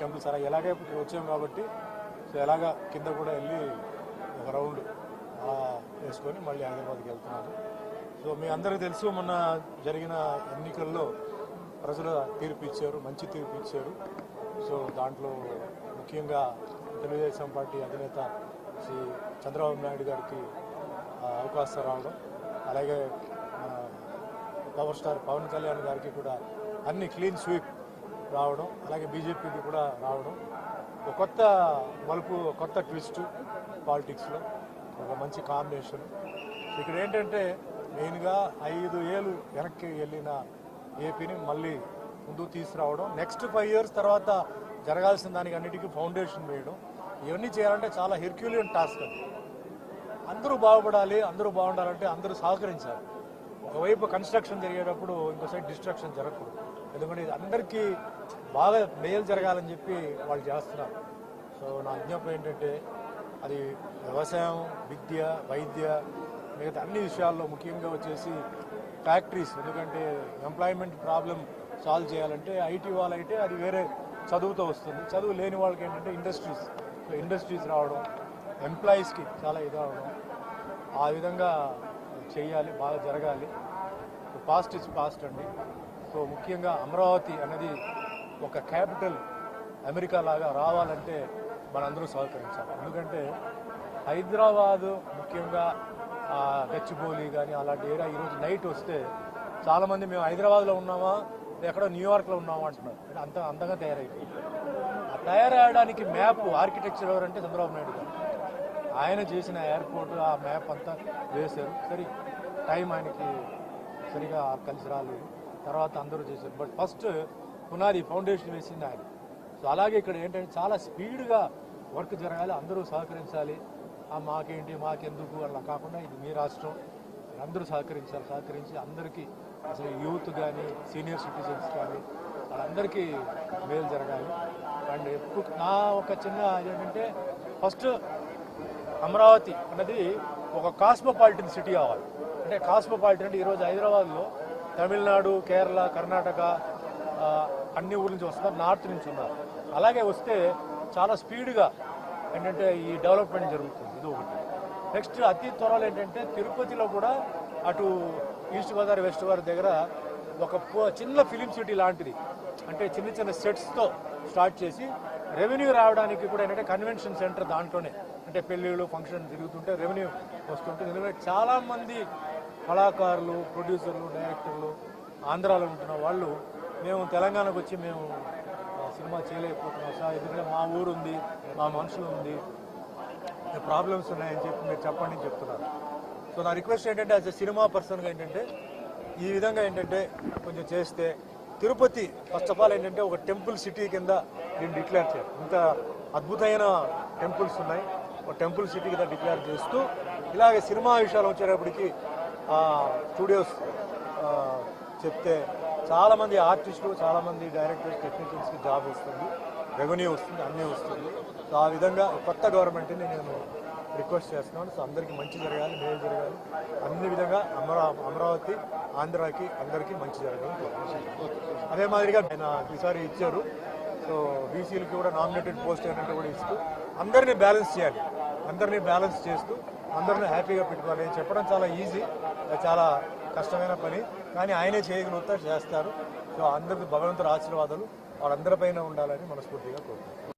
Temples అలా ఎలాగే ఇప్పుడు వచ్చాం కాబట్టి సో ఎలాగా కింద కూడా వెళ్ళి ఒక రౌండ్ వేసుకొని మళ్ళీ హైదరాబాద్కి వెళ్తున్నాను సో మీ అందరికీ తెలుసు మొన్న జరిగిన ఎన్నికల్లో ప్రజలు తీర్పు ఇచ్చారు మంచి తీర్పు ఇచ్చారు. సో దాంట్లో ముఖ్యంగా తెలుగుదేశం పార్టీ అధినేత శ్రీ చంద్రబాబు నాయుడు గారికి అవకాశం రావడం అలాగే పవర్ స్టార్ పవన్ కళ్యాణ్ గారికి కూడా అన్ని క్లీన్ స్వీప్ రావడం అలాగే బీజేపీకి కూడా రావడం. ఒక కొత్త మలుపు కొత్త ట్విస్ట్ పాలిటిక్స్లో. ఒక మంచి కాంబినేషన్ ఇక్కడ ఏంటంటే మెయిన్గా ఐదు ఏళ్ళు వెనక్కి వెళ్ళిన ఏపీని మళ్ళీ ముందుకు తీసుకురావడం నెక్స్ట్ ఫైవ్ ఇయర్స్ తర్వాత జరగాల్సిన దానికి అన్నిటికీ ఫౌండేషన్ వేయడం. ఇవన్నీ చేయాలంటే చాలా హెర్క్యూలియన్ టాస్క్ అది. అందరూ బాగుపడాలి అందరూ బాగుండాలంటే అందరూ సహకరించాలి. ఒకవైపు కన్స్ట్రక్షన్ జరిగేటప్పుడు ఇంకో సైడ్ డిస్ట్రక్షన్ జరగకూడదు. ఎందుకంటే ఇది అందరికీ బాగా మేలు జరగాలని చెప్పి వాళ్ళు చేస్తున్నారు. సో నా అజ్ఞాపం ఏంటంటే అది వ్యవసాయం విద్య వైద్య మిగతా అన్ని విషయాల్లో ముఖ్యంగా వచ్చేసి ఫ్యాక్టరీస్ ఎందుకంటే ఎంప్లాయ్మెంట్ ప్రాబ్లం సాల్వ్ చేయాలంటే ఐటీ వాళ్ళైతే అది వేరే చదువుతో వస్తుంది. చదువు లేని వాళ్ళకి ఏంటంటే ఇండస్ట్రీస్ ఇండస్ట్రీస్ రావడం ఎంప్లాయీస్కి చాలా ఇది అవడం ఆ విధంగా చేయాలి బాగా జరగాలి. పాస్ట్ ఇస్ పాస్ట్ అండి. సో ముఖ్యంగా అమరావతి అనేది ఒక క్యాపిటల్ అమెరికా లాగా రావాలంటే మనందరూ సహకరించాలి. ఎందుకంటే హైదరాబాదు ముఖ్యంగా గచ్చిబౌలి కానీ అలాంటి ఏరియా ఈరోజు నైట్ వస్తే చాలామంది మేము హైదరాబాద్లో ఉన్నామా ఎక్కడో న్యూయార్క్లో ఉన్నామా అంటున్నారు. అంటే అంత అందంగా తయారైపోయింది ఆ తయారవడానికి మ్యాప్ ఆర్కిటెక్చర్ ఎవరంటే చంద్రబాబు నాయుడు గారు. ఆయన చేసిన ఎయిర్పోర్ట్ ఆ మ్యాప్ అంతా వేశారు. సరే టైం ఆయనకి సరిగా కలిసి రాలేదు. తర్వాత అందరూ చేశారు. బట్ ఫస్ట్ పునాది ఫౌండేషన్ వేసింది ఆయన. సో అలాగే ఇక్కడ ఏంటంటే చాలా స్పీడ్గా వర్క్ జరగాలి అందరూ సహకరించాలి. మాకేంటి మాకెందుకు అలా కాకుండా ఇది మీ రాష్ట్రం. అందరూ సహకరించాలి సహకరించి అందరికీ అసలు యూత్ కానీ సీనియర్ సిటిజన్స్ కానీ వాళ్ళందరికీ మేలు జరగాలి. అండ్ ఎప్పుడు నా ఒక చిన్న ఏంటంటే ఫస్ట్ అమరావతి అన్నది ఒక కాస్మోపాలిటన్ సిటీ కావాలి. అంటే కాస్మోపాలిటన్ అంటే ఈరోజు హైదరాబాద్లో తమిళనాడు కేరళ కర్ణాటక అన్ని ఊర్ల నుంచి వస్తున్నారు నార్త్ నుంచి ఉన్నారు. అలాగే వస్తే చాలా స్పీడ్గా ఏంటంటే ఈ డెవలప్మెంట్ జరుగుతుంది. ఇది ఒకటి. నెక్స్ట్ అతి త్వరలో ఏంటంటే తిరుపతిలో కూడా అటు ఈస్ట్ గోదావరి వెస్ట్ గోదావరి దగ్గర ఒక చిన్న ఫిలిం సిటీ లాంటిది. అంటే చిన్న చిన్న సెట్స్తో స్టార్ట్ చేసి రెవెన్యూ రావడానికి కూడా ఏంటంటే కన్వెన్షన్ సెంటర్ దాంట్లోనే. అంటే పెళ్ళిళ్ళు ఫంక్షన్ తిరుగుతుంటే రెవెన్యూ వస్తుంటుంది. ఎందుకంటే చాలామంది కళాకారులు ప్రొడ్యూసర్లు డైరెక్టర్లు ఆంధ్రాలో ఉంటున్న వాళ్ళు మేము తెలంగాణకు వచ్చి మేము ఆ, సినిమా చేయలేకపోతున్నాం. సార్ ఎందుకంటే మా ఊరు ఉంది మా మనుషులు ఉంది ప్రాబ్లమ్స్ ఉన్నాయని చెప్పి మీరు చెప్పండి చెప్తున్నారు. సో నా రిక్వెస్ట్ ఏంటంటే యాజ్ ఎ సినిమా పర్సన్గా ఏంటంటే ఈ విధంగా ఏంటంటే కొంచెం చేస్తే తిరుపతి ఫస్ట్ ఆఫ్ ఆల్ ఏంటంటే ఒక టెంపుల్ సిటీ కింద దీన్ని డిక్లేర్ చేయాలి. ఇంత అద్భుతమైన టెంపుల్స్ ఉన్నాయి. ఒక టెంపుల్ సిటీ కింద డిక్లేర్ చేస్తూ ఇలాగే సినిమా విషయాలు వచ్చేటప్పటికి స్టూడియోస్ చెప్తే చాలామంది ఆర్టిస్టులు చాలామంది డైరెక్టర్స్ టెక్నీషియన్స్కి జాబ్ వస్తుంది రెవెన్యూ వస్తుంది అన్నీ వస్తుంది. సో ఆ విధంగా కొత్త గవర్నమెంట్ని నేను రిక్వెస్ట్ చేస్తున్నాను సో అందరికీ మంచి జరగాలి మేలు జరగాలి. అన్ని విధంగా అమరా అమరావతి ఆంధ్రాకి అందరికీ మంచి జరగాలి. అదే మాదిరిగా ఆయన ఈసారి ఇచ్చారు. సో బీసీలకి కూడా నామినేటెడ్ పోస్ట్ ఏంటంటే కూడా ఇస్తూ అందరినీ బ్యాలెన్స్ చేయాలి. అందరినీ బ్యాలెన్స్ చేస్తూ అందరినీ హ్యాపీగా పెట్టుకోవాలి. అని చెప్పడం చాలా ఈజీ. చాలా కష్టమైన పని. కానీ ఆయనే చేయగలుగుతా చేస్తారు. సో అందరికి భగవంతుడు ఆశీర్వాదాలు వాళ్ళందరిపైన ఉండాలని మనస్ఫూర్తిగా కోరుకుంటున్నాను.